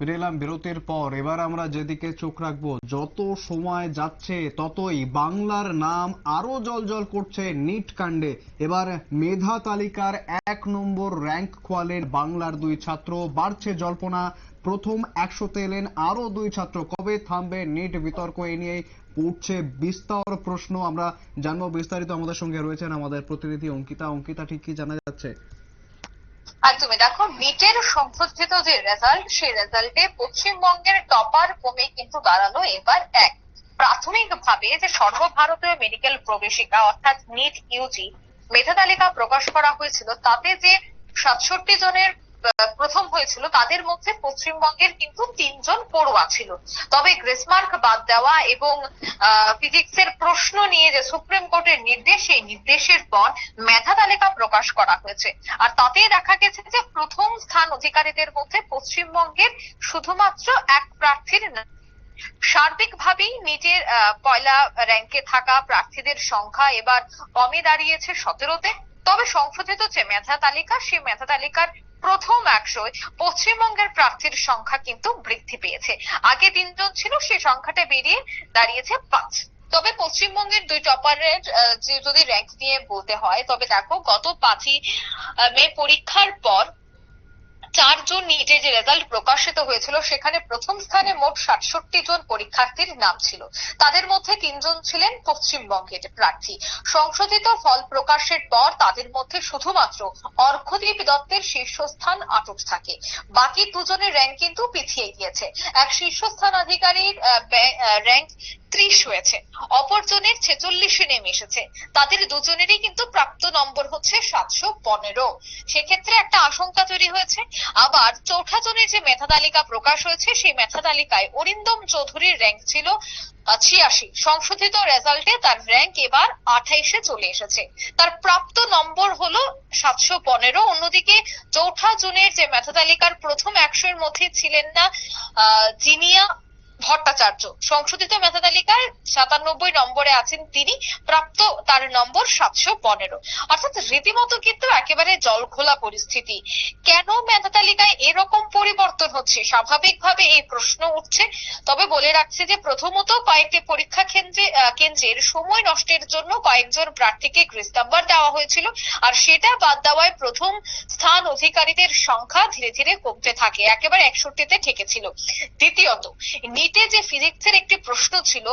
ফিরে এলাম বিরতির পর। এবার আমরা যেদিকে চোখ রাখব, যত সময় যাচ্ছে ততই বাংলার নাম আরও জলজল করছে নিট কাণ্ডে। এবার মেধা তালিকার এক নম্বর র্যাঙ্ক খোয়ালেন বাংলার দুই ছাত্র। বাড়ছে জল্পনা, প্রথম একশোতে এলেন আরও দুই ছাত্র। কবে থামবে নিট বিতর্ক এ নিয়ে উঠছে বিস্তর প্রশ্ন। আমরা জানব বিস্তারিত আমাদের সঙ্গে রয়েছেন আমাদের প্রতিনিধি অঙ্কিতা। অঙ্কিতা, ঠিক কি জানা যাচ্ছে? একদমই দেখো, নিটের সংশোধিত যে রেজাল্ট সেই রেজাল্টে পশ্চিমবঙ্গের টপার কমে কিন্তু দাঁড়াল এবার এক। প্রাথমিকভাবে যে সর্বভারতীয় মেডিকেল প্রবেশিকা, অর্থাৎ নিট ইউজি মেধা তালিকা প্রকাশ করা হয়েছিল, তাতে যে সাতষট্টি জনের প্রথম হয়েছিল। তাদের মধ্যে পশ্চিমবঙ্গের কিন্তু তিনজন পড়ুয়া ছিল। তবে গ্রেসমার্ক বাদ দেওয়া এবং ফিজিক্সের প্রশ্ন নিয়ে যে সুপ্রিম কোর্টের নির্দেশ, সেই নির্দেশের পর মেধা তালিকা প্রকাশ করা হয়েছে। আর তাতে দেখা গেছে যে প্রথম স্থান অধিকারীদের মধ্যে পশ্চিমবঙ্গের শুধুমাত্র এক প্রার্থীর সার্বিকভাবেই নিজের পয়লা র্যাঙ্কে থাকা প্রার্থীদের সংখ্যা এবার কমে দাঁড়িয়েছে সতেরোতে। তবে সংশোধিত যে মেধা তালিকা সেই মেধা তালিকার প্রথম একশোয় পশ্চিমবঙ্গের প্রার্থীর সংখ্যা কিন্তু বৃদ্ধি পেয়েছে। আগে তিনজন ছিল সে সংখ্যাটা বেরিয়ে দাঁড়িয়েছে পাঁচ। তবে পশ্চিমবঙ্গের দুই টপারের যদি র্যাঙ্ক নিয়ে বলতে হয়, তবে দেখো গত পাঁচই মে পরীক্ষার পর চারজন নিটে যে রেজাল্ট প্রকাশিত হয়েছিল, সেখানে প্রথম স্থানে মোট সাতষট্টি জন পরীক্ষার্থীর নাম ছিল। তাদের মধ্যে তিনজন ছিলেন পশ্চিমবঙ্গের প্রার্থী। সংশোধিত ফল প্রকাশের পর তাদের মধ্যে শুধুমাত্র অর্ঘদীপ দত্তের শীর্ষস্থান আটক থাকে। বাকি দুজনের র্যাঙ্ক কিন্তু পিছিয়ে গিয়েছে। এক শীর্ষস্থান আধিকারীর র্যাঙ্ক ত্রিশ হয়েছে। অপরজনের ছেচল্লিশে নেমে এসেছে। তাদের দুজনেরই কিন্তু প্রাপ্ত নম্বর হচ্ছে সাতশো পনেরো। সেক্ষেত্রে একটা আশঙ্কা তৈরি হয়েছে। আবার চৌঠা জনের যে মেধা তালিকা প্রকাশ হয়েছে, সেই মেধা তালিকায় অরিন্দম চৌধুরীর র্যাঙ্ক ছিল ছিয়াশি। সংশোধিত রেজাল্টে তার র্যাঙ্ক এবার আঠাইশে চলে এসেছে। তার প্রাপ্ত নম্বর হলো সাতশো পনেরো। অন্যদিকে চৌঠা জুনের যে মেধা তালিকার প্রথম একশোর মধ্যে ছিলেন না জিনিয়া ভট্টাচার্য। সংশোধিত মেধা তালিকায় সাতানব্বই নম্বরে আছেন তিনি, প্রাপ্ত তার নম্বর সাতশো পনেরো। অর্থাৎ রীতিমতো কিন্তু একেবারে জলখোলা পরিস্থিতি। কেন মেধা তালিকায় এরকম পরিবর্তন হচ্ছে? স্বাভাবিকভাবে এই প্রশ্ন উঠছে। তবে বলে রাখছি যে প্রথমত কয়েকটি পরীক্ষা কেন্দ্রে কেন্দ্রের সময় নষ্টের জন্য কয়েকজন প্রার্থীকে গ্রিস নাম্বার দেওয়া হয়েছিল। আর সেটা বাদ দেওয়ায় প্রথম স্থান অধিকারীদের সংখ্যা ধীরে ধীরে কমতে থাকে। একেবারে একষট্টিতে ঠেকেছিল। দ্বিতীয়ত নিটে যে ফিজিক্সের একটি প্রশ্ন ছিল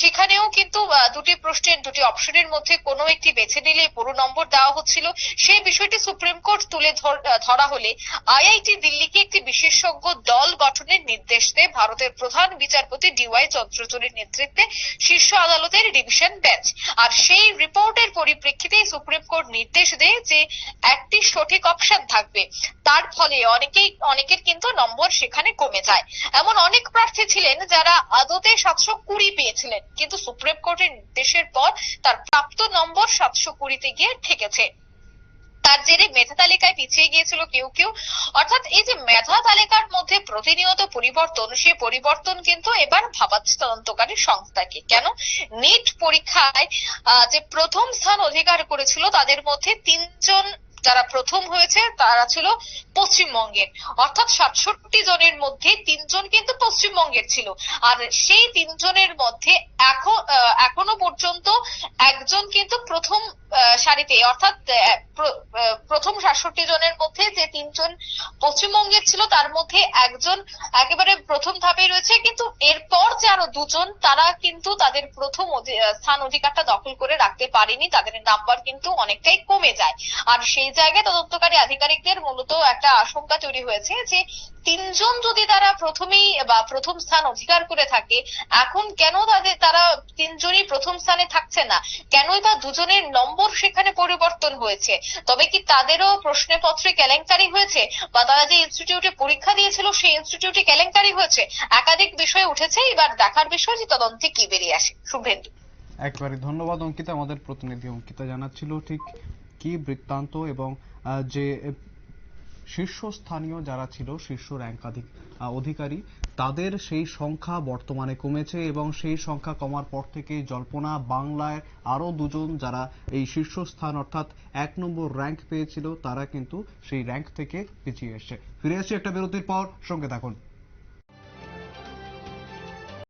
সেখানেও কিন্তু দুটি প্রশ্নের, দুটি অপশনের মধ্যে কোনো একটি বেছে নিলে পুরো নম্বর দেওয়া হচ্ছিল। সেই বিষয়টি সুপ্রিম কোর্ট তুলে ধরা হলে আইআইটি দিল্লিকে একটি বিশেষজ্ঞ দল গঠনের নির্দেশ দেয় ভারতের প্রধান বিচারপতি ডিওয়াই চন্দ্রচূড়ের নেতৃত্বে শীর্ষ আদালতের ডিভিশন বেঞ্চ। আর সেই রিপোর্টের পরিপ্রেক্ষিতে সুপ্রিম কোর্ট নির্দেশ দেয় যে একটি সঠিক অপশন থাকবে। তার ফলে অনেকেই, অনেকের কিন্তু নম্বর সেখানে কমে যায়। এমন অনেক প্রার্থী ছিলেন যারা আদতে সাতশো কুড়ি পেয়েছিলেন। কিন্তু সুপ্রিম কোর্টের নির্দেশের পর তার প্রাপ্ত নম্বর সাতশো কুড়িতে গিয়ে ঠেকেছে। তার জেরে মেধা তালিকায় পিছিয়ে গিয়েছিল কেউ কেউ। অর্থাৎ এই যে মেধা তালিকার মধ্যে প্রতিনিয়ত পরিবর্তন সেই পরিবর্তন কিন্তু এবার ভাবাচ্ছে তদন্তকারী সংস্থাকে। কেন? নিট পরীক্ষায় যে প্রথম স্থান অধিকার করেছিল, তাদের মধ্যে তিনজন যারা প্রথম হয়েছে, তারা ছিল পশ্চিমবঙ্গের অর্থাৎ সাতষট্টি জনের মধ্যে তিনজন কিন্তু পশ্চিমবঙ্গের ছিল। আর সেই তিনজনের মধ্যে এখন এখনও পর্যন্ত একজন কিন্তু প্রথম সারিতে, অর্থাৎ প্র- প্রথম সাতষট্টি জনের মধ্যে যে তিনজন পশ্চিমবঙ্গের ছিল, তার মধ্যে একজন একেবারে প্রথম ধাপে রয়েছে। কিন্তু এরপর যে আরও দুজন, তারা কিন্তু তাদের প্রথম স্থান অধিকারটা দখল করে রাখতে পারেনি। তাদের নাম্বার কিন্তু অনেকটাই কমে যায়। আর সেই জায়গায় তদন্তকারী আধিকারিকদের মূলত একটা আশঙ্কা তৈরি হয়েছে যে, তিনজন যদি তারা প্রথমেই বা প্রথম স্থান অধিকার করে থাকে, এখন কেন তাদের, তারা তিনজনই প্রথম স্থানে থাকছে না? কেনই বা দুজনের নম্বর সেখানে পরিবর্তন হয়েছে? তবে কি তাদেরও প্রশ্নপত্রে কেলেঙ্কারি হয়েছে বা তারা যে ইনস্টিটিউটে পরীক্ষা দিয়েছিল, সেই ইনস্টিটিউটে কেলেঙ্কারি হয়েছে, একাধিক বিষয় উঠেছে। এবার দেখার বিষয় যে তদন্তে কি বেরিয়ে আসে। শুভেন্দু। একবারে ধন্যবাদ, অঙ্কিতা। আমাদের প্রতিনিধি অঙ্কিতা জানাচ্ছিল ঠিক কি বৃত্তান্ত এবং যে শীর্ষস্থানীয় যারা ছিল, শীর্ষ র্যাঙ্ক অধিকারী, তাদের সেই সংখ্যা বর্তমানে কমেছে এবং সেই সংখ্যা কমার পর থেকে জল্পনা বাংলায় আরও দুজন যারা এই শীর্ষস্থান অর্থাৎ এক নম্বর র্যাঙ্ক পেয়েছিল, তারা কিন্তু সেই র্যাঙ্ক থেকে পিছিয়ে এসছে। ফিরে আসছি একটা বিরতির পর, সঙ্গে থাকুন।